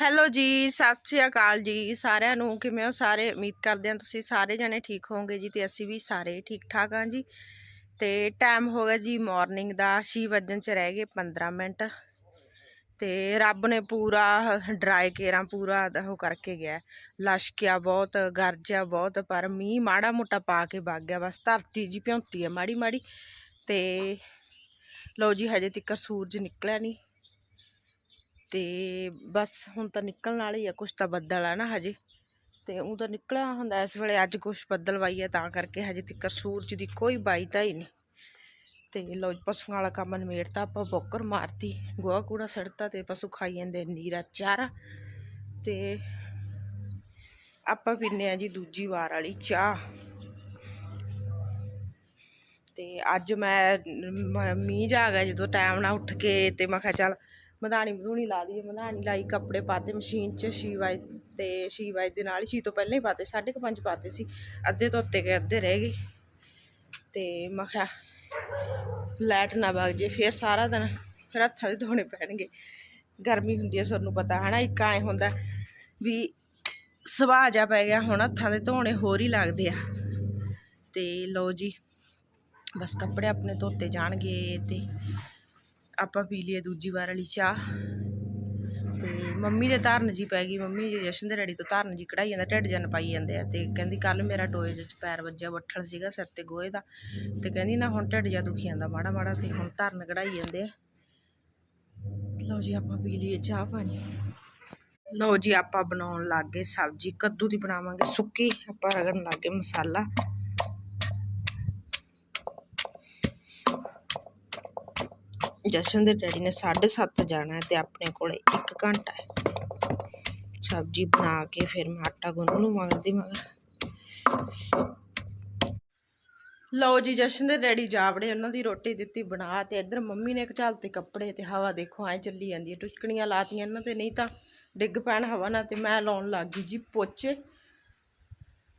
Hello ਜੀ, ਸਤਿ ਸ਼੍ਰੀ ਅਕਾਲ ਜੀ ਸਾਰਿਆਂ ਨੂੰ, ਕਿਵੇਂ ਹੋ ਸਾਰੇ? ਉਮੀਦ ਕਰਦੇ ਹਾਂ ਤੁਸੀਂ ਸਾਰੇ ਜਣੇ ਠੀਕ ਹੋਵੋਗੇ ਜੀ ਤੇ ਅਸੀਂ ਵੀ ਸਾਰੇ ਠੀਕ ਠਾਕ ਹਾਂ ਜੀ। ਤੇ ਟਾਈਮ ਹੋ ਗਿਆ ਜੀ ਮਾਰਨਿੰਗ ਦਾ 6 ਵਜਣ ਚ ਰਹਿ ਗਏ 15 ਮਿੰਟ। ਤੇ ਰੱਬ ਨੇ ਪੂਰਾ ਡਰਾਈ ਕੇਰਾਂ ਪੂਰਾ ਉਹ ਕਰਕੇ ਗਿਆ। ਲਸ਼ਕਿਆ ਬਹੁਤ, ਗਰਜਿਆ ਬਹੁਤ, ਪਰ ਮੀਂਹ ਮਾੜਾ ਮੋਟਾ ਪਾ ਕੇ ਵਗ ਗਿਆ ਬਸ, ਧਰਤੀ ਜੀ ਭਿਉਂਤੀ ਹੈ ਮਾੜੀ ਮਾੜੀ। ਤੇ ਲਓ ਜੀ ਹਜੇ ਤੱਕ ਸੂਰਜ ਨਿਕਲਿਆ ਨਹੀਂ ਤੇ ਬਸ ਹੁਣ ਤਾਂ ਨਿਕਲਣ ਵਾਲੀ ਆ, ਕੁਛ ਤਾਂ ਬੱਦਲ ਆ ਨਾ ਹਜੇ। ਤੇ ਉਹ ਤਾਂ ਨਿਕਲਿਆ ਹੁੰਦਾ, ਇਸ ਵੇਲੇ ਅੱਜ ਕੁਛ ਬੱਦਲ ਵਾਈ ਆ, ਤਾਂ ਕਰਕੇ ਹਜੇ ਤੱਕ ਸੂਰਜ ਦੀ ਕੋਈ ਬਾਈ ਤਾਂ ਹੀ ਨਹੀਂ। ਤੇ ਲੋ ਪਸ਼ੂਆਂ ਵਾਲਾ ਕੰਮ ਨਿਮੇੜਤਾ, ਆਪਾਂ ਬੋਕਰ ਮਾਰਤੀ, ਗੋਹਾ ਕੂੜਾ ਸੜਤਾ ਤੇ ਪਸ਼ੂ ਖਾਈ ਜਾਂਦੇ ਨੀਰਾ ਚਾਰਾ। ਤੇ ਆਪਾਂ ਪੀਨੇ ਆ ਜੀ ਦੂਜੀ ਵਾਰ ਵਾਲੀ ਚਾਹ। ਤੇ ਅੱਜ ਮੈਂ, ਮ- ਮੀਂਹ ਜਾ ਗਿਆ, ਜਦੋਂ ਟਾਈਮ ਨਾਲ ਉੱਠ ਕੇ ਤੇ ਮੈਂ ਕਿਹਾ ਚੱਲ ਮਧਾਣੀ ਮਧੂਣੀ ਲਾ ਦਈਏ, ਮਧਾਣੀ ਲਾਈ ਕੱਪੜੇ ਪਾਤੇ ਮਸ਼ੀਨ 'ਚ ਛੀ ਵਜੇ ਤੇ ਛੀ ਵਜੇ ਦੇ ਨਾਲ ਹੀ ਛੀ ਤੋਂ ਪਹਿਲਾਂ ਹੀ ਪਾਤੇ, ਸਾਢੇ ਕੁ ਪੰਜ ਪਾਤੇ ਸੀ, ਅੱਧੇ ਧੋਤੇ ਗਏ, ਅੱਧੇ ਰਹਿ ਗਏ। ਤੇ ਮੈਂ ਕਿਹਾ, ਲਾਈਟ ਨਾ ਵਗ ਜੇ, ਫਿਰ ਸਾਰਾ ਦਿਨ ਫਿਰ ਹੱਥਾਂ ਦੇ ਧੋਣੇ ਪੈਣਗੇ। ਗਰਮੀ ਹੁੰਦੀ ਹੈ ਤੁਹਾਨੂੰ ਪਤਾ ਹੈ ਨਾ ਇੱਕ ਐ ਹੁੰਦਾ ਵੀ ਸੁਭਾਅ ਜਾ ਪੈ ਗਿਆ, ਹੁਣ ਹੱਥਾਂ ਦੇ ਧੋਣੇ ਹੋਰ ਹੀ ਲੱਗਦੇ ਆ। ਤੇ ਲਓ ਜੀ, ਬਸ ਕੱਪੜੇ ਆਪਣੇ ਧੋਤੇ ਜਾਣਗੇ ਤੇ ਆਪਾਂ ਪੀ ਲਈਏ ਦੂਜੀ ਵਾਰ ਵਾਲੀ ਚਾਹ। ਤੇ ਮੰਮੀ ਦੇ ਧਰਨ ਜੀ ਪੈ ਗਈ। ਮੰਮੀ ਜੀ ਜਸ਼ਨ ਦੇ ਡੈਡੀ ਤੋਂ ਧਰਨ ਜੀ ਕਢਾਈ ਜਾਂਦਾ, ਢਿੱਡ ਜਨ ਪਾਈ ਜਾਂਦੇ ਆ। ਤੇ ਕਹਿੰਦੀ ਕੱਲ ਮੇਰਾ ਟੋਏ ਵਿੱਚ ਪੈਰ ਵੱਜਿਆ ਬੱਠਲ ਸੀਗਾ ਸਿਰ ਤੇ ਗੋਹੇ ਦਾ। ਤੇ ਕਹਿੰਦੀ, ਨਾ, ਹੁਣ ਢਿੱਡ ਜਾ ਦੁਖੀ ਜਾਂਦਾ ਮਾੜਾ ਮਾੜਾ ਤੇ ਹੁਣ ਧਰਨ ਕਢਾਈ ਜਾਂਦੇ ਆ। ਲਓ ਜੀ, ਆਪਾਂ ਪੀ ਲਈਏ ਚਾਹ ਪਾਣੀ। ਲਓ ਜੀ, ਆਪਾਂ ਬਣਾਉਣ ਲੱਗ ਸਬਜ਼ੀ। ਕੱਦੂ ਦੀ ਬਣਾਵਾਂਗੇ ਸੁੱਕੀ। ਆਪਾਂ ਰਗੜਨ ਲੱਗ ਗਏ ਮਸਾਲਾ। ਜਸ਼ਨ ਦੇ ਡੈਡੀ ਨੇ 7:30 ਜਾਣਾ ਹੈ ਤੇ ਆਪਣੇ ਕੋਲ 1 ਘੰਟਾ ਹੈ। ਸਬਜ਼ੀ ਬਣਾ ਕੇ ਫਿਰ ਮੈਂ ਆਟਾ ਗੁੰਨ ਲੂ ਮਗਰ। ਲਓ ਜੀ, ਜਸ਼ਨ ਦੇ ਡੈਡੀ ਜਾਵੜੇ, ਉਹਨਾਂ ਦੀ ਰੋਟੀ ਦਿੱਤੀ ਬਣਾ ਤੇ ਇੱਧਰ ਮੰਮੀ ਨੇ ਘਚਾਲ ਤੇ ਕੱਪੜੇ ਤੇ ਹਵਾ ਦੇਖੋ, ਐ ਚੱਲੀ ਜਾਂਦੀ ਹੈ। ਟੁਸ਼ਕਣੀਆਂ ਲਾਤੀਆਂ ਇਹਨਾਂ ਤੇ, ਨਹੀਂ ਤਾਂ ਡਿੱਗ ਪੈਣ ਹਵਾ ਨਾਲ ਤੇ ਮੈਂ ਲਾਉਣ ਲੱਗ ਗਈ ਜੀ ਪੋਚੇ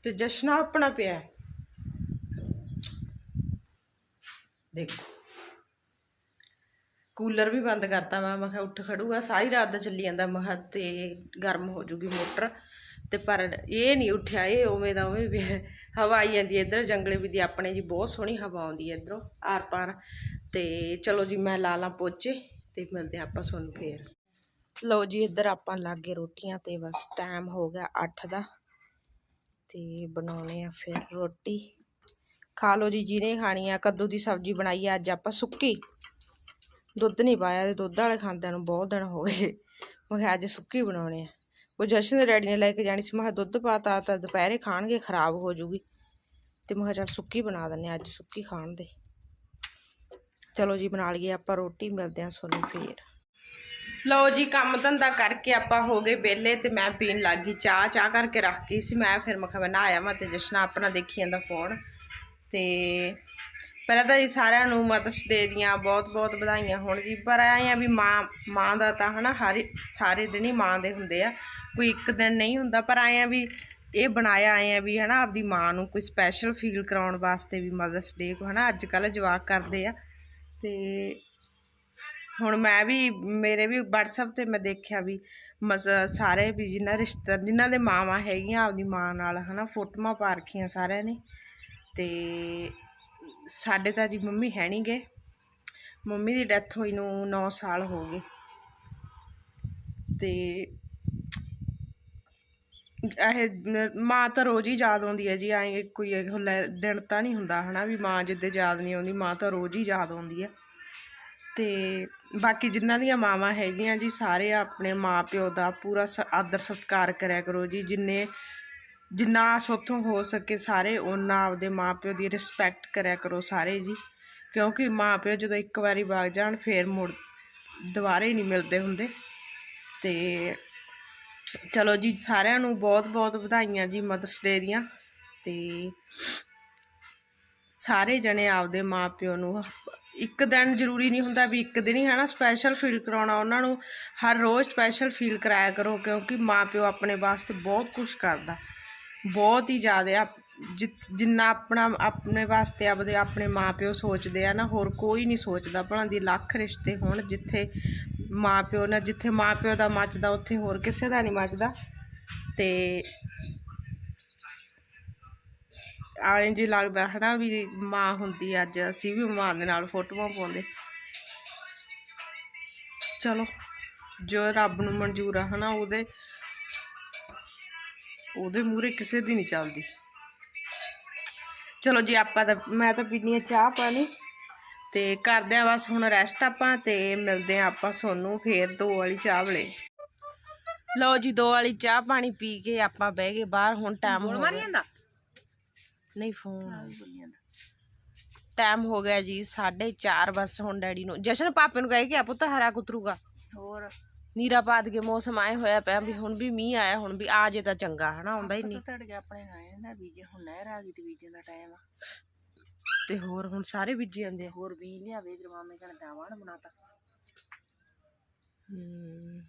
ਤੇ ਜਸ਼ਨਾ ਆਪਣਾ ਪਿਆ ਦੇਖੋ। ਕੂਲਰ ਵੀ ਬੰਦ ਕਰਤਾ ਮੈਂ ਮੈਂ ਕਿਹਾ ਉੱਠ ਖੜੂਗਾ, ਸਾਰੀ ਰਾਤ ਦਾ ਚੱਲੀ ਜਾਂਦਾ, ਮੈਂ ਕਿਹਾ ਤੇ ਗਰਮ ਹੋ ਜੂਗੀ ਮੋਟਰ। ਤੇ ਪਰ ਇਹ ਨਹੀਂ ਉੱਠਿਆ, ਇਹ ਉਵੇਂ ਦਾ ਉਵੇਂ ਵੀ ਹਵਾ ਆਈ ਜਾਂਦੀ ਹੈ ਇੱਧਰ, ਜੰਗਲੇ ਵੀ ਦੀ ਆਪਣੇ ਜੀ ਬਹੁਤ ਸੋਹਣੀ ਹਵਾ ਆਉਂਦੀ ਹੈ ਇੱਧਰੋਂ ਆਰ ਪਾਰ ਤੇ ਚਲੋ ਜੀ, ਮੈਂ ਲਾ ਲਾਂ ਪੋਚੇ ਤੇ ਮਿਲਦੇ ਆਪਾਂ ਤੁਹਾਨੂੰ ਫੇਰ। ਲਓ ਜੀ, ਇੱਧਰ ਆਪਾਂ ਲਾਗੇ ਰੋਟੀਆਂ ਤੇ ਬਸ ਟਾਈਮ ਹੋ ਗਿਆ 8 ਦਾ। ਤੇ ਬਣਾਉਣੇ ਆ ਫਿਰ ਰੋਟੀ। ਖਾ ਲਓ ਜੀ, ਜਿਹਨੇ ਖਾਣੀ ਆ, ਕੱਦੂ ਦੀ ਸਬਜ਼ੀ ਬਣਾਈ ਆ, ਅੱਜ ਆਪਾਂ ਸੁੱਕੀ। ਦੁੱਧ ਨਹੀਂ ਪਾਇਆ ਤੇ ਦੁੱਧ ਵਾਲੇ ਖਾਂਦਿਆਂ ਨੂੰ ਬਹੁਤ ਦਿਨ ਹੋ ਗਏ। ਮੈਂ ਕਿਹਾ ਅੱਜ ਸੁੱਕੀ ਬਣਾਉਣੇ ਆ। ਉਹ ਜਸ਼ਨ ਦੇ ਡੈਡੀ ਨੇ ਲੈ ਕੇ ਜਾਣੀ ਸੀ। ਮੈਂ ਕਿਹਾ ਦੁੱਧ ਪਾਤਾ ਤਾਂ ਦੁਪਹਿਰੇ ਖਾਣਗੇ ਖਰਾਬ ਹੋ ਜੂਗੀ। ਤੇ ਮੈਂ ਕਿਹਾ ਚੱਲ ਸੁੱਕੀ ਬਣਾ ਦਿੰਨੇ ਆ, ਅੱਜ ਸੁੱਕੀ ਖਾਣ ਦੇ। ਚਲੋ ਜੀ ਬਣਾ ਲਈਏ ਆਪਾਂ ਰੋਟੀ ਮਿਲਦੇ ਆ ਤੁਹਾਨੂੰ ਫੇਰ। ਲਓ ਜੀ ਕੰਮ ਧੰਦਾ ਕਰਕੇ ਆਪਾਂ ਹੋ ਗਏ ਵਿਹਲੇ ਤੇ ਮੈਂ ਪੀਣ ਲੱਗ ਗਈ। ਚਾਹ ਚਾਹ ਕਰਕੇ ਰੱਖ ਗਈ ਸੀ ਮੈਂ। ਫਿਰ ਮੈਂ ਕਿਹਾ ਮੈਂ ਨਹਾਇਆ ਮੈਂ ਤੇ ਜਸ਼ਨ ਆਪਣਾ ਦੇਖੀ ਜਾਂਦਾ ਫੋਨ। ਤੇ ਪਹਿਲਾਂ ਤਾਂ ਜੀ ਸਾਰਿਆਂ ਨੂੰ ਮਦਰਸ ਡੇ ਦੀਆਂ ਬਹੁਤ-ਬਹੁਤ ਵਧਾਈਆਂ ਹੋਣ ਜੀ। ਪਰ ਐਂ ਆ ਵੀ ਮਾਂ ਮਾਂ ਦਾ ਤਾਂ ਹਨਾ ਹਰ ਸਾਰੇ ਦਿਨ ਹੀ ਮਾਂ ਦੇ ਹੁੰਦੇ ਆ। ਕੋਈ ਇੱਕ ਦਿਨ ਨਹੀਂ ਹੁੰਦਾ, ਪਰ ਐਂ ਆ ਵੀ ਇਹ ਬਣਾਇਆ ਐਂ ਆ ਵੀ ਹਨਾ ਆਪਦੀ ਮਾਂ ਨੂੰ ਕੋਈ ਸਪੈਸ਼ਲ ਫੀਲ ਕਰਾਉਣ ਵਾਸਤੇ ਵੀ ਮਦਰਸ ਡੇ ਕੋ ਹਨਾ ਅੱਜ ਕੱਲ੍ਹ ਜਵਾਕ ਕਰਦੇ ਆ। ਤੇ ਹੁਣ ਮੈਂ ਵੀ, ਮੇਰੇ ਵੀ WhatsApp ਤੇ ਮੈਂ ਦੇਖਿਆ ਵੀ ਮਸ, ਸਾਰੇ ਵੀ ਜਿਨ੍ਹਾਂ ਰਿਸ਼ਤੇ ਜਿਨ੍ਹਾਂ ਦੇ ਮਾਵਾਂ ਹੈਗੀਆਂ ਆਪਦੀ ਮਾਂ ਨਾਲ ਹਨਾ ਫੋਟੋਆਂ ਪਾ ਰੱਖੀਆਂ ਸਾਰਿਆਂ ਨੇ। ਤੇ ਸਾਡੇ ਤਾਂ ਜੀ ਮੰਮੀ ਹੈ ਨਹੀਂ ਗੇ ਮੰਮੀ ਦੀ ਡੈਥ ਹੋਈ ਨੂੰ 9 ਸਾਲ ਹੋ ਗਏ। ਤੇ ਇਹ ਮਾਂ ਤਾਂ ਰੋਜ਼ ਹੀ ਯਾਦ ਆਉਂਦੀ ਹੈ ਜੀ, ਐਂ ਕੋਈ ਇਹੋ ਲੈ ਦਿਨ ਤਾਂ ਨਹੀਂ ਹੁੰਦਾ ਹਨਾ ਵੀ ਮਾਂ ਜਿੱਦੇ ਯਾਦ ਨਹੀਂ ਆਉਂਦੀ, ਮਾਂ ਤਾਂ ਰੋਜ਼ ਹੀ ਯਾਦ ਆਉਂਦੀ ਹੈ। ਤੇ ਬਾਕੀ ਜਿਨ੍ਹਾਂ ਦੀਆਂ ਮਾਵਾਂ ਹੈਗੀਆਂ ਜੀ, ਸਾਰੇ ਆਪਣੇ ਮਾਪਿਓ ਦਾ ਪੂਰਾ ਸ- ਆਦਰ ਸਤਿਕਾਰ ਕਰਿਆ ਕਰੋ ਜੀ, ਜਿੰਨੇ ਜਿੰਨਾ ਸੋਥੋਂ ਹੋ ਸਕੇ ਸਾਰੇ ਉਹਨਾਂ ਆਪਦੇ ਮਾਪਿਓ ਦੀ ਰਿਸਪੈਕਟ ਕਰਿਆ ਕਰੋ ਸਾਰੇ ਜੀ। ਕਿਉਂਕਿ ਮਾਪਿਓ ਜਦੋਂ ਇੱਕ ਵਾਰੀ ਵਗ ਜਾਣ, ਫੇਰ ਮੁੜ ਦੁਬਾਰੇ ਨਹੀਂ ਮਿਲਦੇ ਹੁੰਦੇ। ਤੇ ਚਲੋ ਜੀ, ਸਾਰਿਆਂ ਨੂੰ ਬਹੁਤ ਬਹੁਤ ਵਧਾਈਆਂ ਜੀ ਮਦਰਸ ਡੇ ਦੀਆਂ। ਤੇ ਸਾਰੇ ਜਣੇ ਆਪਦੇ ਮਾਪਿਓ ਨੂੰ ਇੱਕ ਦਿਨ ਜ਼ਰੂਰੀ ਨਹੀਂ ਹੁੰਦਾ ਵੀ ਇੱਕ ਦਿਨ ਹੀ, ਹਨਾ ਸਪੈਸ਼ਲ ਫੀਲ ਕਰਾਉਣਾ। ਉਹਨਾਂ ਨੂੰ ਹਰ ਰੋਜ਼ ਸਪੈਸ਼ਲ ਫੀਲ ਕਰਾਇਆ ਕਰੋ, ਕਿਉਂਕਿ ਮਾਪਿਓ ਆਪਣੇ ਵਾਸਤੇ ਬਹੁਤ ਕੁਝ ਕਰਦਾ। ਬਹੁਤ ਹੀ ਜ਼ਿਆਦਾ ਜਿੰਨਾ ਆਪਣਾ, ਆਪਣੇ ਵਾਸਤੇ ਆਪਦੇ, ਆਪਣੇ ਮਾਪਿਓ ਸੋਚਦੇ ਆ ਨਾ, ਹੋਰ ਕੋਈ ਨਹੀਂ ਸੋਚਦਾ। ਭਲਾ ਦੀ ਲੱਖ ਰਿਸ਼ਤੇ ਹੋਣ ਜਿੱਥੇ ਮਾਂ ਪਿਓ ਨਾਲ ਜਿੱਥੇ ਮਾਂ ਪਿਓ ਦਾ ਮੱਚਦਾ, ਉੱਥੇ ਹੋਰ ਕਿਸੇ ਦਾ ਨਹੀਂ ਮੱਚਦਾ। ਤੇ ਆਏ ਜੀ ਲੱਗਦਾ ਹਨਾ ਵੀ ਮਾਂ ਹੁੰਦੀ ਅੱਜ ਅਸੀਂ ਵੀ ਮਾਂ ਦੇ ਨਾਲ ਫੋਟੋਆਂ ਪਾਉਂਦੇ। ਚਲੋ, ਜੋ ਰੱਬ ਨੂੰ ਮਨਜ਼ੂਰ ਆ ਹਨਾ, ਉਹਦੇ ਉਹਦੇ ਮੂਰੇ ਕਿਸੇ ਦੀ ਨਹੀਂ ਚੱਲਦੀ। ਚਲੋ ਜੀ ਆਪਾਂ ਤਾਂ ਮੈਂ ਤਾਂ ਪੀਣੀ ਆ ਚਾਹ ਪਾਣੀ। ਤੇ ਕਰਦੇ ਆ ਬਸ ਹੁਣ ਰੈਸਟ ਆਪਾਂ ਤੇ ਮਿਲਦੇ ਆ ਆਪਾਂ ਸੋਨੂੰ ਫੇਰ ਦੋ ਵਾਲੀ ਚਾਹ ਵੇਲੇ। ਲਓ ਜੀ ਦੋ ਵਾਲੀ ਚਾਹ ਪਾਣੀ ਪੀ ਕੇ ਆਪਾਂ ਬਹਿ ਗਏ ਬਾਹਰ ਹੁਣ ਟਾਈਮ ਹੋ ਗਿਆ। ਨਹੀਂ ਫੋਨ ਟਾਈਮ ਹੋ ਗਿਆ ਜੀ 4:30 ਬਸ ਹੁਣ ਡੈਡੀ ਨੂੰ। ਜਸ਼ਨ ਪਾਪੇ ਨੂੰ ਕਹੇ ਕਿ ਆ ਪੁੱਤ ਹਰਾ ਕੁਤਰੂਗਾ। ਹੋਰ? ਨੀਰਾ ਪਾਦ ਕੇ ਮੌਸਮ ਆਏ ਹੋਇਆ ਪਿਆ ਵੀ ਹੁਣ ਵੀ ਮੀਂਹ ਆਇਆ ਹੁਣ ਵੀ ਆ ਜੇ ਤਾਂ ਚੰਗਾ ਹਨਾ ਆਉਂਦਾ ਹੀ ਨਹੀਂ। ਤੜ ਗਿਆ ਆਪਣੇ ਨਾਲ ਇਹਦਾ ਬੀਜ ਹੁਣ ਨਹਿਰ ਆ ਗਈ ਤੇ ਬੀਜਣ ਦਾ ਟਾਈਮ ਆ। ਤੇ ਹੋਰ ਹੁਣ ਸਾਰੇ ਬੀਜੀ ਜਾਂਦੇ ਆ। ਹੋਰ ਬੀਜ ਲਿਆਵੇ ਤੇ ਮਾਮੇ ਕਹਿੰਦਾ ਦਾਵਾਨ ਬਣਾਤਾ ਹਮ,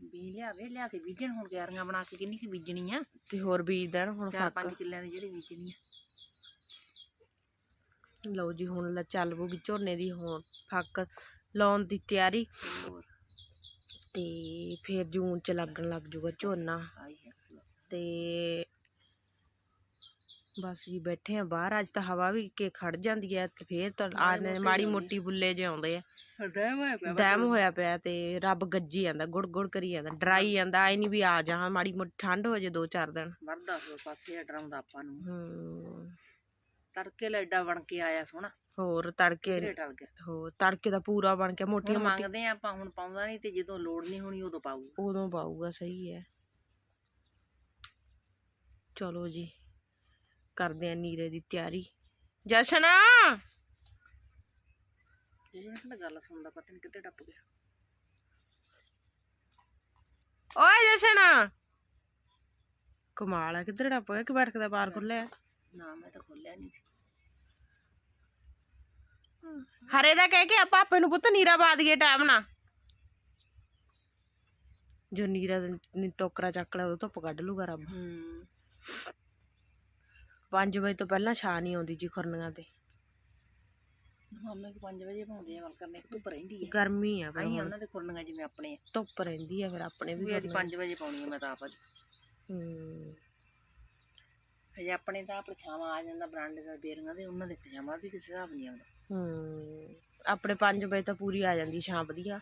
ਬੀਜ ਲਿਆਵੇ ਲਿਆ ਕੇ ਬੀਜਣ ਹੁਣ ਗਿਆਰੀਆਂ ਬਣਾ ਕੇ ਕਿੰਨੀ ਕੀ ਬੀਜਣੀ ਆ ਤੇ ਹੋਰ ਬੀਜ ਦੇਣ ਹੁਣ ਚਾਰ ਫੱਕ। ਪੰਜ ਕਿੱਲਿਆਂ ਦੀ ਜਿਹੜੀ ਬੀਜਣੀ ਆ। ਲਓ ਜੀ ਹੁਣ ਲ- ਚੱਲ ਪੂਗੀ ਝੋਨੇ ਦੀ ਹੁਣ ਫੱਕ ਲਾਉਣ ਦੀ ਤਿਆਰੀ। ਹੋਰ। ਤੇ ਫਿਰ ਜੂਨ ਚ ਲੱਗਣ ਲੱਗ ਜੂਗਾ ਝੋਨਾ। ਤੇ ਬਸ ਜੀ ਬੈਠੇ ਆ ਬਾਹਰ ਅੱਜ ਤਾਂ ਹਵਾ ਵੀ ਕੇ ਖੜ ਜਾਂਦੀ ਹੈ ਤੇ ਫੇਰ ਤਾਂ ਆ ਮਾੜੀ ਮੋਟੀ ਬੁੱਲੇ ਜੇ ਆਉਂਦੇ ਆ। ਡੈਮ ਹੋਇਆ ਪਿਆ ਦਮ ਹੋਇਆ ਪਿਆ ਤੇ ਰੱਬ ਗੱਜੀ ਜਾਂਦਾ ਗੁੜ ਗੁੜ ਕਰੀ ਜਾਂਦਾ ਡਰਾਈ ਜਾਂਦਾ ਆਈ ਨਹੀਂ ਵੀ ਆ ਜਾ ਮਾੜੀ ਮੋਟੀ ਠੰਡ ਹੋ ਜੇ ਦੋ ਚਾਰ ਦਿਨ। ਵਰਦਾ ਪਾਸੇ ਡਰਾਉਂਦਾ ਆਪਾਂ ਨੂੰ। ਹੂੰ। ਤੜਕੇ ਲੈ ਏਡਾ ਬਣ ਕੇ ਆਇਆ ਸੋਹਣਾ। ਹੋਰ ਤੜਕੇ ਘਰੇ ਟਲ ਗਿਆ ਹੋ ਤੜਕੇ ਦਾ ਪੂਰਾ ਬਣ ਕੇ ਮੋਟੀਆਂ ਹੁਣ ਮੋਟੀਆਂ ਮੰਗਦੇ ਆ ਆਪਾਂ ਹੁਣ ਪਾਉਂਦਾ ਨਹੀਂ ਤੇ ਜਦੋਂ ਲੋੜ ਨਹੀਂ ਹੋਣੀ ਉਦੋਂ ਪਾਊ ਉਦੋਂ ਪਾਊਗਾ ਸਹੀ ਹੈ। ਚਲੋ ਜੀ ਕਰਦੇ ਆ ਨੀਰੇ ਦੀ ਤਿਆਰੀ। ਜਸ਼ਨ! ਇਹ ਨਾ ਗੱਲ ਸੁਣਦਾ ਪਤਾ ਨਹੀਂ ਕਿੱਥੇ ਟੱਪ ਗਿਆ। ਓਏ ਜਸ਼ਨ! ਕਮਾਲ ਆ ਕਿੱਧਰ ਟੱਪ ਗਿਆ? ਕਿ ਬੈਠਕ ਦਾ ਬਾਹਰ ਖੁੱਲਿਆ ਨਾ ਮੈਂ ਤਾਂ ਖੋਲਿਆ ਨਹੀਂ ਸੀ। ਹਰੇ ਦਾ ਕਹਿ ਕੇ ਆਪਾਂ ਆਪੇ ਨੂੰ ਪੁੱਤ ਨੀਰਾ ਪਾ ਦਈਏ ਟਾਈਮ ਨਾ ਜੋ ਨੀਰਾ ਨੀ ਟੋਕਰਾ ਚੱਕ ਲਿਆ ਉਹ ਧੁੱਪ ਕੱਢ ਲੂਗਾ ਰੱਬ। ਹੂੰ 5 ਵਜੇ ਤੋਂ ਪਹਿਲਾਂ ਛਾਂ ਨਹੀਂ ਆਉਂਦੀ ਜੀ ਖੁਰਨੀਆਂ ਤੇ। ਮਾਮੇ ਕੋ 5 ਵਜੇ ਪਾਉਂਦੇ ਆ ਵਲ ਕਰਨੇ ਧੁੱਪ ਰਹਿੰਦੀ ਹੈ ਗਰਮੀ ਆ ਫਿਰ ਆਈ ਉਹਨਾਂ ਦੇ ਕੁਰਨੀਆਂ ਜਿਵੇਂ ਆਪਣੇ। ਧੁੱਪ ਰਹਿੰਦੀ ਆ ਫਿਰ ਆਪਣੇ ਵੀ ਵੀ ਅੱਜ 5 ਵਜੇ ਪਾਉਣੀ ਆ ਮੈਂ ਤਾਂ ਆਪ ਅੱਜ। ਹੂੰ। ਹਜੇ ਆਪਣੇ ਤਾਂ ਪਰਛਾਵਾਂ ਆ ਜਾਂਦਾ ਬਰਾਂਡੇ ਦਾ ਬੇਰੀਆਂ ਦੇ ਉਹਨਾਂ ਦੇ ਪਜਾਮਾ ਵੀ ਕਿਸੇ ਹਿਸਾਬ ਨਹੀਂ ਆਉਂਦਾ। ਹੂੰ, ਆਪਣੇ 5 ਵਜੇ ਤਾਂ ਪੂਰੀ ਆ ਜਾਂਦੀ ਛਾਂ ਵਧੀਆ।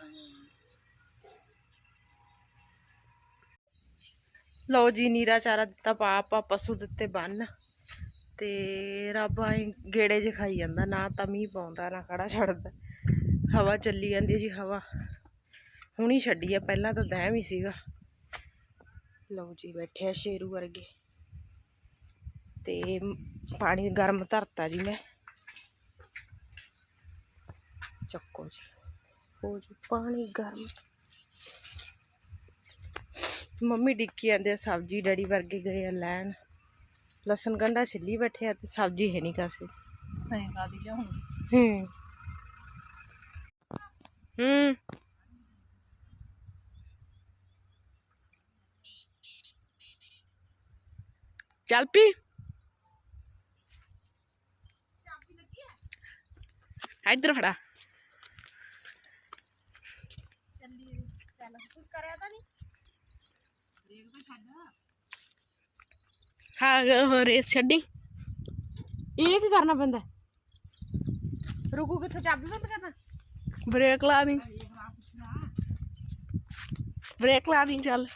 ਲਓ ਜੀ, ਨੀਰਾ ਚਾਰਾ ਦਿੱਤਾ ਪਾ ਆਪਾਂ ਪਸ਼ੂ ਦਿੱਤੇ ਬੰਨ। ਤੇ ਰੱਬ ਆਏ ਗੇੜੇ ਜੇ ਖਾਈ ਜਾਂਦਾ, ਨਾ ਤਾਂ ਮੀਂਹ ਪਾਉਂਦਾ, ਨਾ ਖੜਾ ਛੱਡਦਾ। ਹਵਾ ਚੱਲੀ ਜਾਂਦੀ ਜੀ, ਹਵਾ। ਹੁਣੀ ਛੱਡੀ ਆ, ਪਹਿਲਾਂ ਤਾਂ ਦਹਿਮ ਹੀ ਸੀਗਾ। ਲਓ ਜੀ, ਬੈਠੇ ਆ ਸ਼ੇਰੂ ਵਰਗੇ। ਤੇ ਪਾਣੀ ਗਰਮ ਧਰਤਾ ਜੀ ਮੈਂ। ਚੱਕੋ ਜੀ। ਹੋ ਜੀ ਪਾਣੀ ਗਰਮ। ਮੰਮੀ ਡਿੱਕੀ ਜਾਂਦੇ ਆ ਸਬਜ਼ੀ ਡੈਡੀ ਵਰਗੇ ਗਏ ਆ ਲੈਣ। ਲਸਣ ਗੰਡਾ ਛਿੱਲੀ ਬੈਠੇ ਆ ਤੇ ਸਬਜ਼ੀ ਹੈ ਨਹੀਂ ਕਾਸੇ। ਨਹੀਂ ਕਾਦੀ ਲਿਆਉਂ ਹੂੰ। ਹੂੰ। ਚੱਲ ਪੀ। ਇੱਧਰ ਫੜਾ। ਹੋ ਰੇਸ ਛੱਡੀ। ਇਹ ਕੀ ਕਰਨਾ ਪੈਂਦਾ? ਰੁਕੂ ਕਿੱਥੋਂ ਚਾਬੀ ਬੰਦ ਕਰਨਾ? ਬ੍ਰੇਕ ਲਾ ਦੀ। ਬ੍ਰੇਕ ਲਾ ਦੀ ਚੱਲ।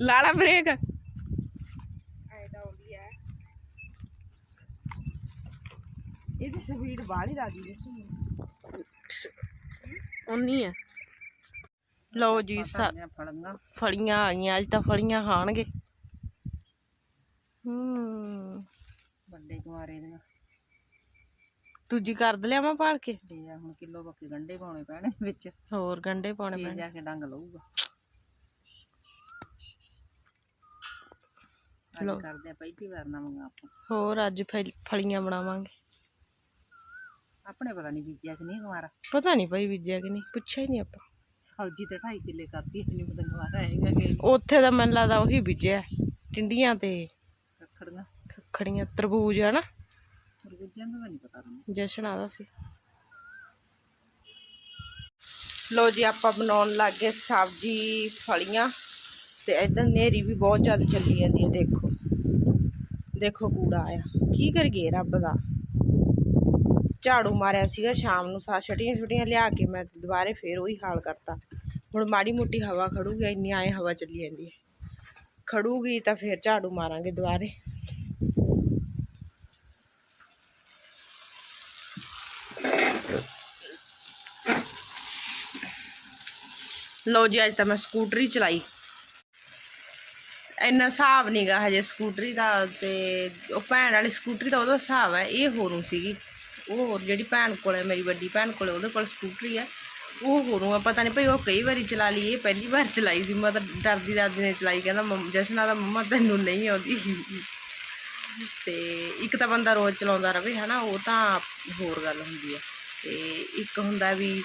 ਲਾਲਾ ਬ੍ਰੇਕ। ਇਹਦੀ ਸਪੀਡ ਬਾਹਲੀ ਲੱਗਦੀ ਹੈ ਉਨੀ ਹੈ ਲਓ ਜੀ ਸਾ ਫੜਾਂਗਾ ਫਲੀਆਂ ਆਈਆਂ ਅੱਜ ਤਾਂ ਫਲੀਆਂ ਖਾਣਗੇ। ਹੂੰ। ਵੱਡੇ ਕੁਆਰੇ ਦੀਆਂ। ਦੂਜੀ ਕਰ ਲਿਆ ਮੈਂ ਪਾਲ ਕੇ। ਆ ਹੁਣ ਕਿਲੋ ਬੱਕੇ ਗੰਡੇ ਪਾਉਣੇ ਪੈਣੇ ਵਿੱਚ। ਹੋਰ ਗੰਡੇ ਪਾਉਣੇ ਪੈਣੇ ਜਾ ਕੇ ਡੰਗ ਲਊਗਾ। ਅੱਜ ਕਰਦੇ ਆ ਪਹਿਲੀ ਵਾਰ ਨਾ ਮੰਗਾ ਆਪਾਂ। ਹੋਰ ਅੱਜ ਫਲ- ਫਲੀਆਂ ਬਣਾਵਾਂਗੇ। ਆਪਣੇ ਪਤਾ ਨਹੀਂ ਬੀਜਿਆ ਕਿ ਨਹੀਂ ਕੁਮਾਰਾ ਪਤਾ ਨਹੀਂ ਭਾਈ ਬੀਜਿਆ ਕਿ ਨਹੀਂ ਪੁੱਛਿਆ ਹੀ ਨਹੀਂ ਆਪਾਂ। ਸਬਜ਼ੀ ਤੇ 2.5 ਕਿੱਲੇ ਕਰਤੀ ਨਹੀਂ ਪਤਾ ਗਵਾਰਾ ਹੈਗਾ ਕਿ ਉੱਥੇ ਤਾਂ ਮੈਨੂੰ ਲੱਗਦਾ ਉਹੀ ਬੀਜਿਆ ਟਿੰਡੀਆਂ ਤੇ ਰੱਖੜੀਆਂ ਖੜੀਆਂ ਤਰਬੂਜ ਆ ਨਾ ਤਰਬੂਜਾਂ ਦਾ ਨਹੀਂ ਪਤਾ ਮੈਨੂੰ। ਜਸ਼ਨ ਆਦਾ ਸੀ। ਲੋ ਜੀ ਆਪਾਂ ਬਣਾਉਣ ਲੱਗ ਗਏ ਸਬਜ਼ੀ ਫਲੀਆਂ। ਤੇ ਇਧਰ ਨੇਰੀ ਵੀ ਬਹੁਤ ਜ਼ਿਆਦਾ ਚੱਲੀ ਜਾਂਦੀ ਹੈ, ਦੇਖੋ। ਦੇਖੋ ਕੂੜਾ ਆਇਆ। ਕੀ ਕਰੀਏ ਰੱਬ ਦਾ? ਝਾੜੂ ਮਾਰਿਆ ਸੀਗਾ ਸ਼ਾਮ ਨੂੰ, ਸਾ ਛਟੀਆਂ ਛੁਟੀਆਂ ਲਿਆ ਕੇ ਮੈਂ ਦੁਬਾਰੇ ਫੇਰ ਉਹੀ ਹਾਲ ਕਰਤਾ। ਹੁਣ ਮਾੜੀ ਮੋਟੀ ਹਵਾ ਖੜੂਗੀ, ਇੰਨੀ ਆਏ ਹਵਾ ਚੱਲੀ ਜਾਂਦੀ ਹੈ। ਖੜੂਗੀ ਤਾਂ ਫੇਰ ਝਾੜੂ ਮਾਰਾਂਗੇ ਦੁਬਾਰੇ। ਲੋ ਜੀ, ਅੱਜ ਤਾਂ ਮੈਂ ਸਕੂਟਰੀ ਚਲਾਈ। ਇੰਨਾ ਹਿਸਾਬ ਨਹੀਂਗਾ ਹਜੇ ਸਕੂਟਰੀ ਦਾ ਤੇ ਉਹ ਭੈਣ ਵਾਲੀ ਸਕੂਟਰੀ ਦਾ ਉਹਦਾ ਹਿਸਾਬ ਹੈ, ਇਹ ਹੋਰੂ ਸੀਗੀ। ਉਹ ਹੋਰ ਜਿਹੜੀ ਭੈਣ ਕੋਲ ਹੈ, ਮੇਰੀ ਵੱਡੀ ਭੈਣ ਕੋਲ ਉਹਦੇ ਕੋਲ ਸਕੂਟਰੀ ਹੈ। ਉਹ ਹੋਰੂ ਆ, ਪਤਾ ਨਹੀਂ ਭਈ ਉਹ ਕਈ ਵਾਰੀ ਚਲਾ ਲਈ, ਇਹ ਪਹਿਲੀ ਵਾਰ ਚਲਾਈ ਸੀ। ਮੈਂ ਤਾਂ ਡਰਦੀ ਦਾਦੀ ਨੇ ਚਲਾਈ, ਕਹਿੰਦਾ ਮੰਮ- ਜਸ਼ਨਾ ਦਾ ਮੰਮਾ ਤੈਨੂੰ ਨਹੀਂ ਆਉਂਦੀ। ਤੇ ਇੱਕ ਤਾਂ ਬੰਦਾ ਰੋਜ਼ ਚਲਾਉਂਦਾ ਰਵੇ, ਹਨਾ, ਉਹ ਤਾਂ ਹੋਰ ਗੱਲ ਹੁੰਦੀ ਹੈ। ਤੇ ਇੱਕ ਹੁੰਦਾ ਵੀ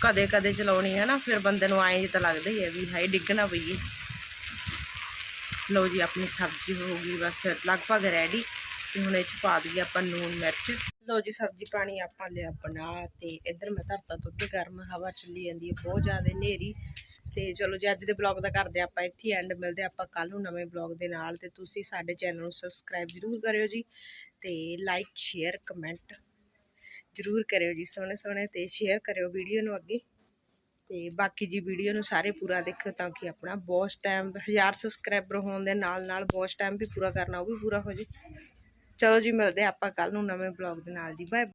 ਕਦੇ ਕਦੇ ਚਲਾਉਣੀ ਹੈ ਨਾ, ਫਿਰ ਬੰਦੇ ਨੂੰ ਆਏ ਤਾਂ ਲੱਗਦਾ ਹੀ ਹੈ ਵੀ ਹਾਏ, ਡਿੱਗਣਾ ਪਈਏ ਲਓ ਜੀ, ਆਪਣੀ ਸਬਜ਼ੀ ਹੋ ਗਈ, ਬਸ ਲਗਭਗ ਰੈਡੀ ਤੇ ਹੁਣ ਇਹ ਚ ਪਾ ਦਈਏ ਆਪਾਂ ਨੂਨ ਮਿਰਚ। ਲਓ ਜੀ, ਸਬਜ਼ੀ ਪਾਣੀ ਆਪਾਂ ਲਿਆ ਬਣਾ ਤੇ ਇੱਧਰ ਮੈਂ ਧਰਤਾ ਦੁੱਧ ਗਰਮ, ਹਵਾ ਚੱਲੀ ਜਾਂਦੀ ਹੈ, ਬਹੁਤ ਜ਼ਿਆਦਾ ਹਨੇਰੀ। ਤੇ ਚਲੋ ਜੀ, ਅੱਜ ਦੇ ਬਲੌਗ ਦਾ ਕਰਦੇ ਆਪਾਂ ਇੱਥੇ ਐਂਡ ਮਿਲਦੇ ਆਪਾਂ ਕੱਲ ਨੂੰ ਨਵੇਂ ਬਲੌਗ ਦੇ ਨਾਲ। ਤੇ ਤੁਸੀਂ ਸਾਡੇ ਚੈਨਲ ਨੂੰ ਸਬਸਕ੍ਰਾਈਬ ਜ਼ਰੂਰ ਕਰਿਓ ਜੀ ਤੇ ਲਾਈਕ ਸ਼ੇਅਰ ਕਮੈਂਟ ਜ਼ਰੂਰ ਕਰਿਓ ਜੀ ਸੋਹਣੇ ਸੋਹਣੇ ਤੇ ਸ਼ੇਅਰ ਕਰਿਓ ਵੀਡੀਓ ਨੂੰ ਅੱਗੇ। ਤੇ ਬਾਕੀ ਜੀ ਵੀਡੀਓ ਨੂੰ ਸਾਰੇ ਪੂਰਾ ਦੇਖਿਓ ਤਾਂ ਕਿ ਆਪਣਾ ਬਹੁਤ ਟਾਈਮ 1000 ਸਬਸਕ੍ਰਾਈਬਰ ਹੋਣ ਦੇ ਨਾਲ ਨਾਲ ਬਹੁਤ ਟਾਈਮ ਵੀ ਪੂਰਾ ਕਰਨਾ, ਉਹ ਵੀ ਪੂਰਾ ਹੋ ਜੇ। ਚਲੋ ਜੀ, ਮਿਲਦੇ ਹਾਂ ਆਪਾਂ ਕੱਲ ਨੂੰ ਨਵੇਂ ਬਲੌਗ ਦੇ ਨਾਲ ਜੀ। ਬਾਏ